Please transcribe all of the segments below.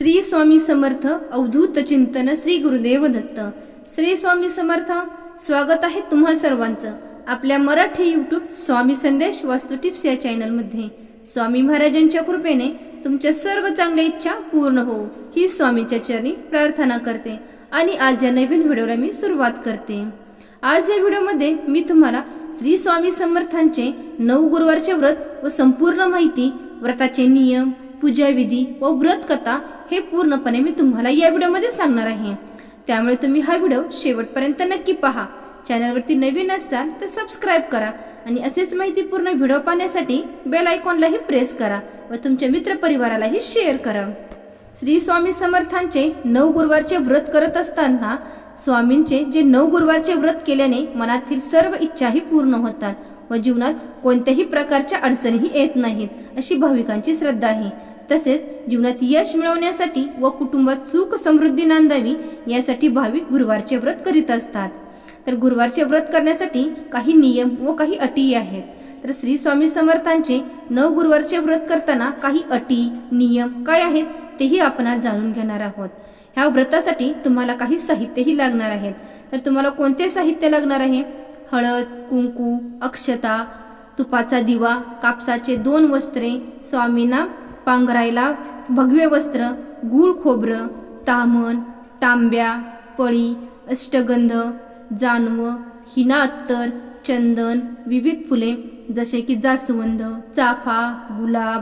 श्री स्वामी समर्थ अवधूत चिंतन श्री गुरुदेव दत्त. श्री स्वामी समर्थ स्वागत आहे तुम्हा सर्वांचं आपल्या मराठी युट्यूब स्वामी संदेश वास्तू टिप्स या चॅनलमध्ये स्वामी महाराजांच्या कृपेने तुमच्या सर्व चांगल्या इच्छा पूर्ण होऊ ही स्वामीच्या चरणी प्रार्थना करते आणि आज या नवीन व्हिडिओला मी सुरुवात करते. आज या व्हिडिओमध्ये मी तुम्हाला श्री स्वामी समर्थांचे नऊ गुरुवारचे व्रत व संपूर्ण माहिती व्रताचे नियम पूजाविधी व व्रत कथा हे पूर्णपणे मी तुम्हाला या व्हिडिओमध्ये सांगणार आहे. त्यामुळे तुम्ही हा व्हिडिओ शेवटपर्यंत नक्की पहा. चॅनलवरती नवीन असताल तर सबस्क्राईब करा आणि असेच माहितीपूर्ण व्हिडिओ पाहण्यासाठी बेल आयकॉनलाही प्रेस करा व तुमच्या मित्रपरिवारालाही शेअर करा. श्री स्वामी समर्थांचे नऊ गुरुवारचे व्रत करत असताना स्वामींचे जे नऊ गुरुवारचे व्रत केल्याने मनातील सर्व इच्छाही पूर्ण होतात व जीवनात कोणत्याही प्रकारच्या अडचणीही येत नाहीत अशी भाविकांची श्रद्धा आहे. तसेच जीवनात यश मिळवण्यासाठी व कुटुंबात सुख समृद्धी नांदावी यासाठी भाविक गुरुवारचे व्रत करीत असतात. तर गुरुवारचे व्रत करण्यासाठी काही नियम व काही अटी आहेत. तर श्री स्वामी समर्थांचे नऊ गुरुवारचे व्रत करताना काही अटी नियम काय आहेत तेही आपण आज जाणून घेणार आहोत. ह्या व्रतासाठी तुम्हाला काही साहित्यही लागणार आहेत. तर तुम्हाला कोणते साहित्य लागणार आहे? हळद कुंकू अक्षता तुपाचा दिवा कापसाचे दोन वस्त्रे स्वामींना पांघरायला भगवे वस्त्र गूळ खोबरं तामण तांब्या पळी अष्टगंध जानव हिना अत्तर चंदन विविध फुले जसे की जास्वंद चाफा गुलाब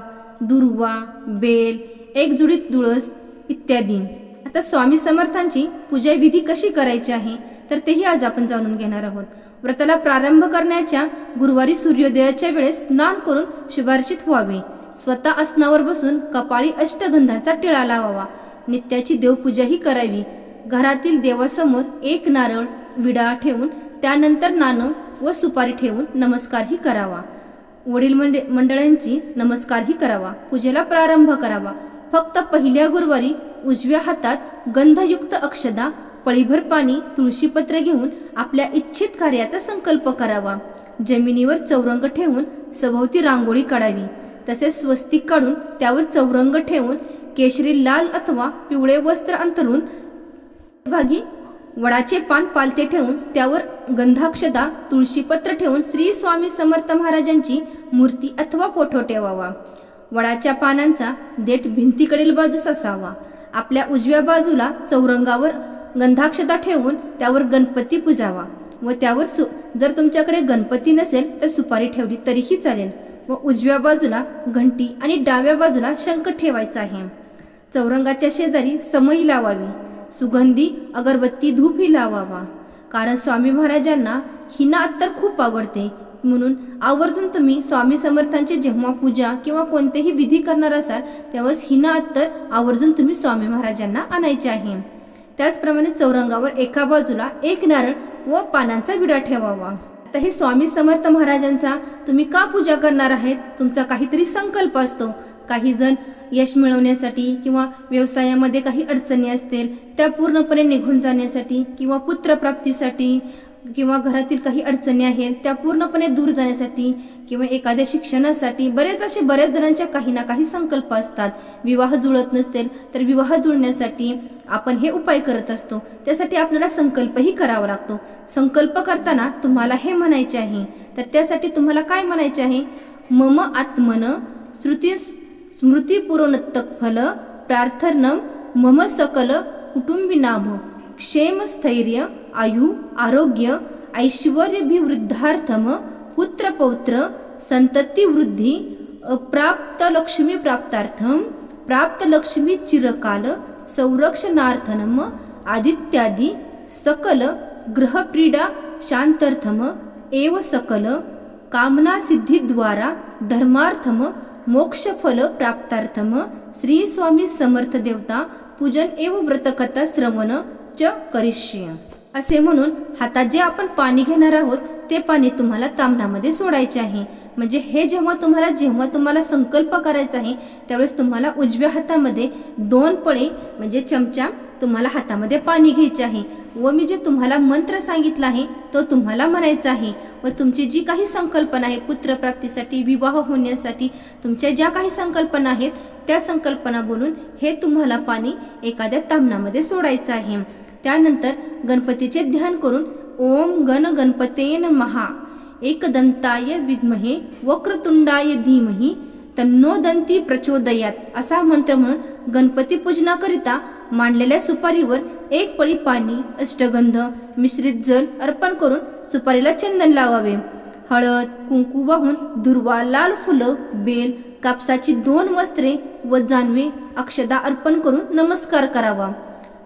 दुर्वा बेल एकजुडीत तुळस इत्यादी. आता स्वामी समर्थांची पूजाविधी कशी करायची आहे तर तेही आज आपण जाणून घेणार आहोत. व्रताला प्रारंभ करण्याच्या गुरुवारी सूर्योदयाच्या वेळेस स्नान करून शुभार्चित व्हावे. स्वतः आसनावर बसून कपाळी अष्टगंधाचा टिळा लावावा. नित्याची देवपूजाही करावी. घरातील देवासमोर एक नारळ विडा ठेवून त्यानंतर नाणं व सुपारी ठेवून नमस्कारही करावा. वडील मंडे मंडळांची नमस्कारही करावा. पूजेला प्रारंभ करावा. फक्त पहिल्या गुरुवारी उजव्या हातात गंधयुक्त अक्षदा पळीभर पाणी तुळशीपत्र घेऊन आपल्या इच्छित कार्याचा संकल्प करावा. जमिनीवर चौरंग ठेवून सभोवती रांगोळी काढावी. तसेच स्वस्तिक काढून त्यावर चौरंग ठेवून केशरी लाल अथवा पिवळे वस्त्र अंतरून भागी वडाचे पान पालते ठेवून त्यावर गंधाक्षदा तुळशीपत्र ठेवून श्री स्वामी समर्थ महाराजांची मूर्ती अथवा फोटो ठेवावा. वडाच्या पानांचा देठ भिंतीकडील बाजूस असावा. आपल्या उजव्या बाजूला चौरंगावर गंधाक्षता ठेवून त्यावर गणपती पूजावा व त्यावर सु जर तुमच्याकडे गणपती नसेल तर सुपारी ठेवली तरीही चालेल. व उजव्या बाजूला घंटी आणि डाव्या बाजूला शंख ठेवायचा आहे. चौरंगाच्या शेजारी समई लावावी. सुगंधी अगरबत्ती धूपही लावावा. कारण स्वामी महाराजांना हिना अत्तर खूप आवडते. म्हणून आवर्जून तुम्ही स्वामी समर्थांची जेव्हा पूजा किंवा कोणतेही विधी करणार असाल तेव्हाच हिना अत्तर आवर्जून तुम्ही स्वामी महाराजांना आणायचे आहे. त्याचप्रमाणे चौरंगावर एका बाजूला एक नारळ व पानांचा विडा ठेवावा. आता हे स्वामी समर्थ महाराजांचा तुम्ही का पूजा करणार आहेत? तुमचा काहीतरी संकल्प असतो. काही जण यश मिळवण्यासाठी किंवा व्यवसायामध्ये काही अडचणी असतील त्या पूर्णपणे निघून जाण्यासाठी किंवा पुत्रप्राप्तीसाठी किंवा घरातील काही अडचणी आहेत त्या पूर्णपणे दूर जाण्यासाठी किंवा एखाद्या शिक्षणासाठी बरेच असे बऱ्याच जणांच्या काही ना काही संकल्प असतात. विवाह जुळत नसतील तर विवाह जुळण्यासाठी आपण हे उपाय करत असतो. त्यासाठी आपल्याला संकल्पही करावा लागतो. संकल्प करताना तुम्हाला हे म्हणायचे आहे. तर त्यासाठी तुम्हाला काय म्हणायचे आहे? मम आत्मन श्रुती स्मृतीपुरोनत्तक फल प्रार्थनम मम सकल कुटुंबिनाभ. क्षेमस्थैर्य आयु आरोग्य ऐश्वर्यभिवृद्धार्थम पुत्रपौत्र पौत्र प्राप्तलक्ष्मी प्राप्तार्थम चिरकाल संरक्षणार्थनम आदित्यादी सकल ग्रहप्रीडा शांतर्थम एव सकल कामनासिद्धिद्वारा धर्मार्थम मोक्षफल प्राप्तार्थम श्री स्वामी समर्थ देवता पूजन एव व्रतकथा श्रवण च करिष्य. असे म्हणून हातात जे आपण पाणी घेणार आहोत ते पाणी तुम्हाला तामणामध्ये सोडायचे आहे. म्हणजे हे जेव्हा तुम्हाला जेव्हा तुम्हाला संकल्प करायचा आहे त्यावेळेस तुम्हाला उजव्या हातामध्ये दोन पळे म्हणजे चमचा तुम्हाला हातामध्ये पाणी घ्यायचे आहे. व मी जे तुम्हाला मंत्र सांगितला आहे तो तुम्हाला म्हणायचा आहे. व तुमची जी काही संकल्पना आहे पुत्रप्राप्तीसाठी विवाह होण्यासाठी तुमच्या ज्या काही संकल्पना आहेत त्या संकल्पना बोलून हे तुम्हाला पाणी एखाद्या तामणामध्ये सोडायचं आहे. त्यानंतर गणपतीचे ध्यान करून ओम गण गणपतेन महा. एकदंताय विद्महे वक्रतुंडाय धीमही तन्नो दंती प्रचोदयात असा मंत्र म्हणून गणपती पूजनाकरिता मांडलेल्या सुपारीवर एक पळी पाणी अष्टगंध मिश्रित जल अर्पण करून सुपारीला चंदन लावावे. हळद कुंकू वाहून दुर्वा लाल फुलं बेल कापसाची दोन वस्त्रे व जानवे अक्षदा अर्पण करून नमस्कार करावा.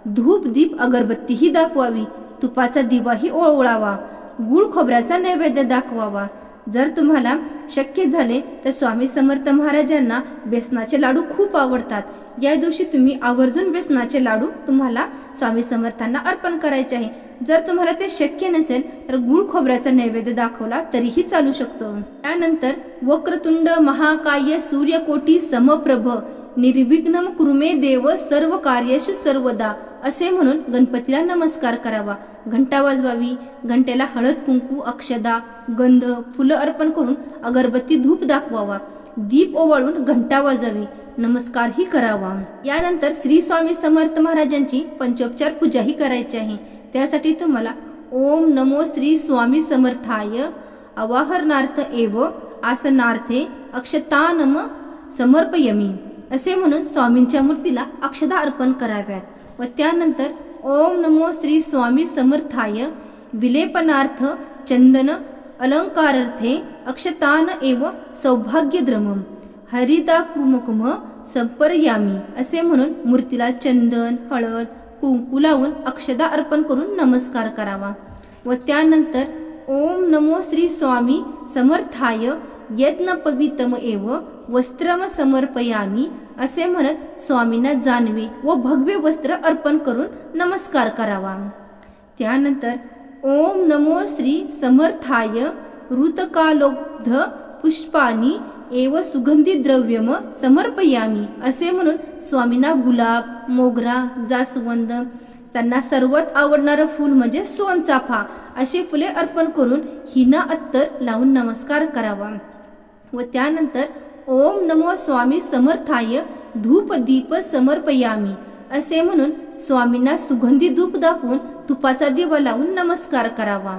धूप दीप अगरबत्तीही दाखवावी. तुपाचा दिवाही ओळवळावा. गुळ खोबऱ्याचा नैवेद्य दाखवावा. जर तुम्हाला शक्य झाले तर स्वामी समर्थ महाराजांना बेसनाचे लाडू खूप आवडतात. या दिवशी तुम्ही आवर्जून बेसनाचे लाडू तुम्हाला स्वामी समर्थांना अर्पण करायचे आहे. जर तुम्हाला ते शक्य नसेल तर गुळ खोबऱ्याचा नैवेद्य दाखवला तरीही चालू शकतो. त्यानंतर वक्रतुंड महाकाय सूर्यकोटी समप्रभ. निर्विघ्न कुरुमे देव सर्व कार्यशु सर्वदा. असे म्हणून गणपतीला नमस्कार करावा. घंटा वाजवावी घंटेला हळद कुंकू अक्षदा गंध फुलं अर्पण करून अगरबत्ती धूप दाखवावा. दीप ओवाळून घंटा वाजावी नमस्कारही करावा. यानंतर श्री स्वामी समर्थ महाराजांची पंचोपचार पूजाही करायची आहे. त्यासाठी तुम्हाला ओम नमो श्री स्वामी समर्थाय अवाहरणार्थ एव आसनार्थे अक्षता नम समर्पयमी. असे म्हणून स्वामींच्या मूर्तीला अक्षदा अर्पण कराव्यात. व त्यानंतर ओम नमो श्री स्वामी समर्थाय विलेपनार्थ चंदन अलंकारार्थे अक्षतान एव सौभाग्यद्रमम हरिदा कुमकुम संपर्यामी असे म्हणून मूर्तीला चंदन हळद कुंकू लावून अक्षदा अर्पण करून नमस्कार करावा. व त्यानंतर ओम नमो श्री स्वामी समर्थाय यज्ञ पवितम एव वस्त्रम समर्पयामी असे म्हणत स्वामींना जानवी व भगवे वस्त्र अर्पण करून नमस्कार करावा. त्यानंतर ओम नमो श्री समर्थाय ऋतकालोब्ध पुष्पानी एव सुगंधी द्रव्यम समर्पयामी असे म्हणून स्वामींना गुलाब मोगरा जास्वंद त्यांना सर्वात आवडणारं फूल म्हणजे सोनचाफा अशी फुले अर्पण करून हिना अत्तर लावून नमस्कार करावा. व त्यानंतर ओम नमो स्वामी समर्थाय धूप दीप समर्पयामी. असे म्हणून स्वामींना सुगंधी धूप दाखवून तुपाचा दिवा लावून नमस्कार करावा.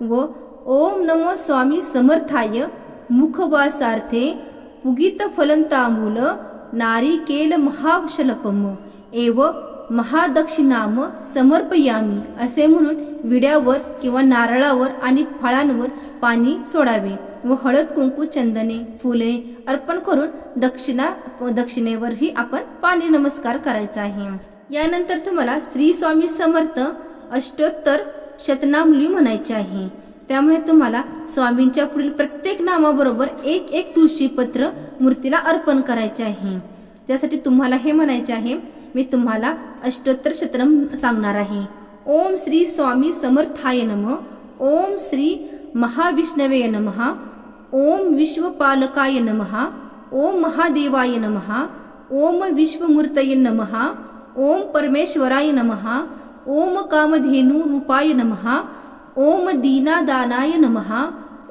व ओम नमो स्वामी समर्थाय मुखवासार्थे पुगित फलंतामूल नारिकेल महाशलपम एव महादक्षिणाम समर्पयामी. असे म्हणून विड्यावर किंवा नारळावर आणि फळांवर पाणी सोडावे. व हळद कुंकू चंदने फुले अर्पण करून दक्षिणा दक्षिणेवरही आपण पाणी नमस्कार करायचा आहे. यानंतर तुम्हाला श्री स्वामी समर्थ अष्टोत्तर शतनामली म्हणायचे आहे. त्यामुळे तुम्हाला स्वामींच्या पुढील प्रत्येक नामाबरोबर एक एक तुळशीपत्र मूर्तीला अर्पण करायचे आहे. त्यासाठी तुम्हाला हे म्हणायचे आहे मी तुम्हाला अष्टोत्तर शतनम सांगणार आहे. ओम श्री स्वामी समर्थाय नम. ओम श्री महाविष्णवे नमः. ओम विश्वपालकाय नमः ओम महादेवाय नमः ओम विश्वमूर्तये नमः ओम परमेश्वराय नमः ओम कामधेनु रूपाय नमः ओम दीनादानाय नमः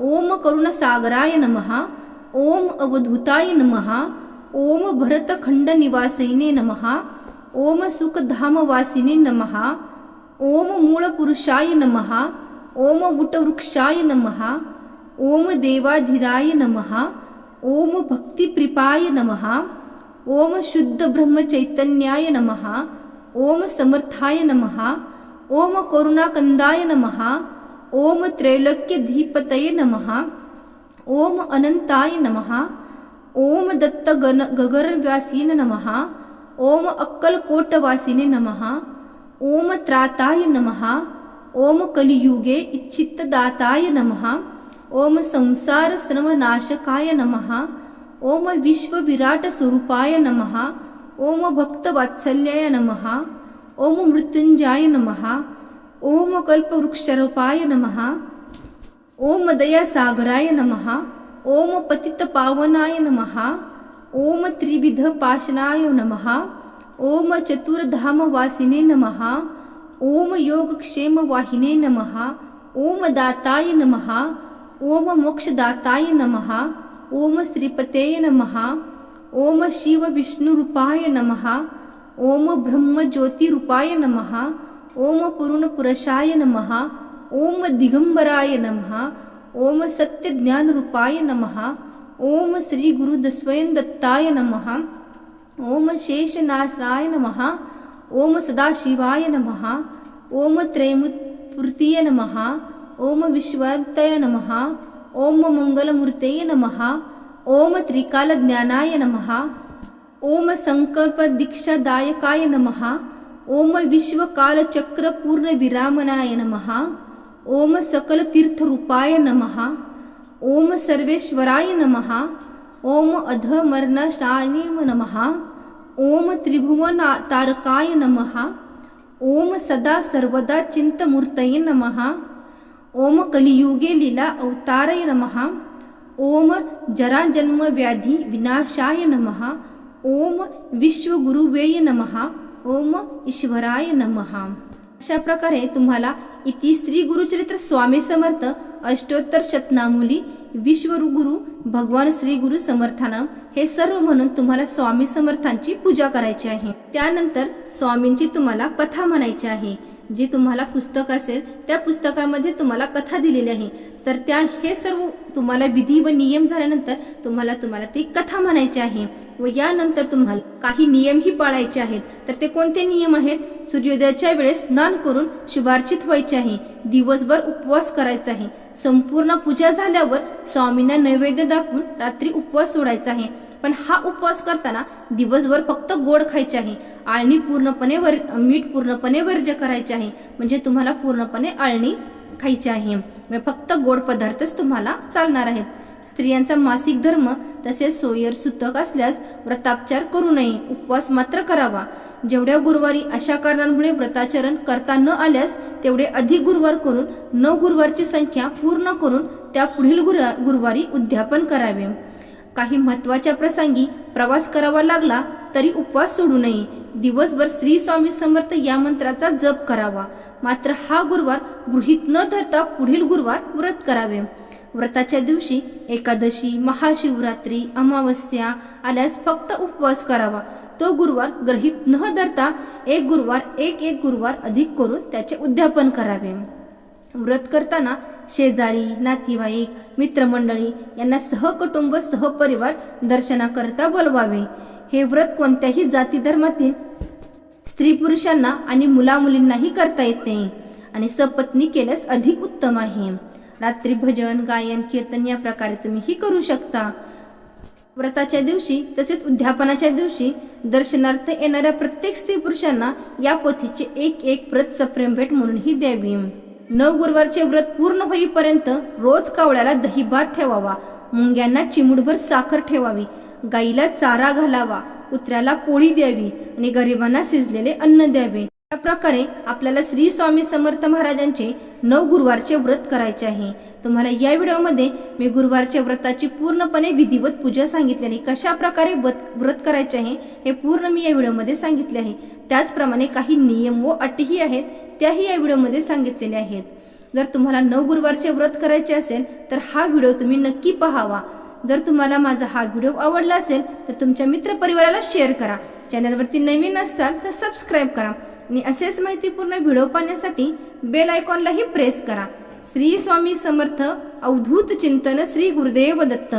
ओम करुणसागराय नमः ओम अवधूताय नमः ओम भरतखंडनिवासिने नमः ओम सुखधामवासिने नमः ओम मूळपुरुषाय नमः ओम वटवृक्षाय नमः ओम देवाधिराय नमः ओम भक्तिप्रिपाय नमः ओम शुद्ध ब्रह्मचैतन्याय नमः ओम समर्थाय नमः ओम करुणाकंदाय नमः ओम त्रैलोक्यधीपतये नमः ओम अनंताय नमः ओम दत्त गण गगनव्यासीन नमः ओम अक्कलकोटवासिने नमः ओम त्राताय नमः ओम कलियुगे इच्छितदाताय नमः ओम संसार श्रमनाशकाय नमः ओम विश्वविराट स्वरूपाय नमः ओम भक्तवात्सल्याय नमः ओम मृत्युंजाय नमः ओम कल्पवृक्षरूपाय नमः ओम दयासागराय नमः ओम पतितपावनाय नमः ओम त्रिविध पाशनाय नमः ओम चतुर्धामवासिने नमः ओम योगक्षेम वाहिने नमः ओम दाताय नमः ॐ मोक्षदाताय नमः ॐ श्रीपतेय नमः ॐ शिवविष्णुरूपाय नमः ॐ ब्रह्मज्योतिरूपाय नमः ॐ पूर्णपुरशाय नमः ॐ दिगम्बराय नमः ॐ सत्यज्ञानरूपाय नमः ॐ श्रीगुरुदस्वयन्दत्ताय नमः ॐ शेषनाशाय नमः ॐ सदाशिवाय नमः ॐ त्रैमुत्पूर्तिय नमः ओम विश्वाय नमः ओम मंगलमूर्तये नमः ओम त्रिकालज्ञानाय नमः ओम संकल्पदीक्षादायकाय नमः ओम विश्वकालचक्रपूर्णविरामनाय नमः ओम सकलतीर्थरूपाय नमः ओम सर्वेश्वराय नमः ओम अधमर्णशाय नमः ओम त्रिभुवन तारकाय नमः ओम सदा सर्वदा चिंतमूर्तये नमः ओम कलियुगे लीला अवतारय नमः। ओम जराजन्म व्याधी विनाशाय नमः। ओम विश्वगुरुवेय नमः। ओम ईश्वराय नमः। अशा प्रकारे तुम्हाला इति श्री गुरुचरित्र स्वामी समर्थ अष्टोत्तर शतनामुली विश्वगुरु भगवान श्री गुरु समर्थानं हे सर्व म्हणून तुम्हाला स्वामी समर्थांची पूजा करायची आहे. त्यानंतर स्वामींची तुम्हाला कथा म्हणायची आहे. जी तुम्हाला पुस्तक असेल त्या पुस्तकामध्ये तुम्हाला कथा दिलेली आहे. तर त्या हे सर्व तुम्हाला विधी व नियम झाल्यानंतर तुम्हाला तुम्हाला ती कथा म्हणायची आहे. व यानंतर तुम्हाला काही नियमही पाळायचे आहेत. तर ते कोणते नियम आहेत? सूर्योदयाच्या वेळेस स्नान करून शुभार्चित व्हायचे आहे दिवसभर उपवास करायचा आहे संपूर्ण पूजा झाल्यावर स्वामींना नैवेद्य दाखवून रात्री उपवास सोडायचा आहे पण हा उपवास करताना दिवसभर फक्त गोड खायचे आहे आळणी पूर्णपणे वर मीठ पूर्णपणे वर्ज्य करायचे आहे म्हणजे तुम्हाला पूर्णपणे आळणी खायची आहे म्हणजे फक्त गोड पदार्थच तुम्हाला चालणार आहेत. स्त्रियांचा मासिक धर्म तसेच सोयर सुतक असल्यास व्रतापचार करू नये उपवास मात्र करावा. जेवढ्या गुरुवारी अशा कारणांमुळे व्रताचरण करता न आल्यास तेवढे अधिक गुरुवार करून न गुरुवारची संख्या पूर्ण करून त्या पुढील गुरुवारी उद्यापन करावे. काही महत्त्वाच्या प्रसंगी प्रवास करावा लागला तरी उपवास सोडू नये. दिवसभर श्री स्वामी समर्थ या मंत्राचा जप करावा. मात्र हा गुरुवार गृहीत न धरता पुढील गुरुवार व्रत करावे. व्रताच्या दिवशी एकादशी महाशिवरात्री अमावस्या आल्यास फक्त उपवास करावा. तो गुरुवार ग्रहित न धरता एक गुरुवार एक एक गुरुवार अधिक करून त्याचे उद्यापन करावे. व्रत करताना शेजारी नातेवाईक मित्रमंडळी यांना सहकुटुंब सहपरिवार दर्शनाकरता बोलवावे. हे व्रत कोणत्याही जाती धर्मातील स्त्री पुरुषांना आणि मुला मुलींनाही करता नाही आणि सपत्नी केल्यास अधिक उत्तम आहे. रात्री भजन गायन कीर्तन या प्रकारे तुम्ही ही करू शकता. व्रताच्या दिवशी तसेच उद्यापनाच्या दिवशी दर्शनार्थ येणाऱ्या प्रत्येक स्त्री पुरुषांना या पोथीचे एक एक प्रत सप्रेम भेट म्हणूनही द्यावी. नव गुरुवारचे व्रत पूर्ण होईपर्यंत रोज कावळ्याला दही भात ठेवावा. मुंग्यांना चिमुडभर साखर ठेवावी. गाईला चारा घालावा. कुत्र्याला पोळी द्यावी आणि गरिबांना शिजलेले अन्न द्यावे. या प्रकारे आपल्याला श्री स्वामी समर्थ महाराजांचे नऊ गुरुवारचे व्रत करायचे आहे. तुम्हाला या व्हिडिओमध्ये मी गुरुवारच्या व्रताची पूर्णपणे विधिवत पूजा सांगितलेली कशा प्रकारे व्रत व्रत करायचे आहे हे पूर्ण मी या व्हिडिओमध्ये सांगितले आहे. त्याचप्रमाणे काही नियम व अटीही आहेत त्याही या व्हिडिओमध्ये सांगितलेल्या आहेत. जर तुम्हाला नऊ गुरुवारचे व्रत करायचे असेल तर हा व्हिडिओ तुम्ही नक्की पहावा. जर तुम्हाला माझा हा व्हिडिओ आवडला असेल तर तुमच्या मित्रपरिवाराला शेअर करा. चॅनलवरती नवीन असताल तर सबस्क्राईब करा. आणि असेच माहितीपूर्ण व्हिडिओ पाहण्यासाठी बेल आयकॉनलाही प्रेस करा. श्री स्वामी समर्थ अवधूत चिंतन श्री गुरुदेव दत्त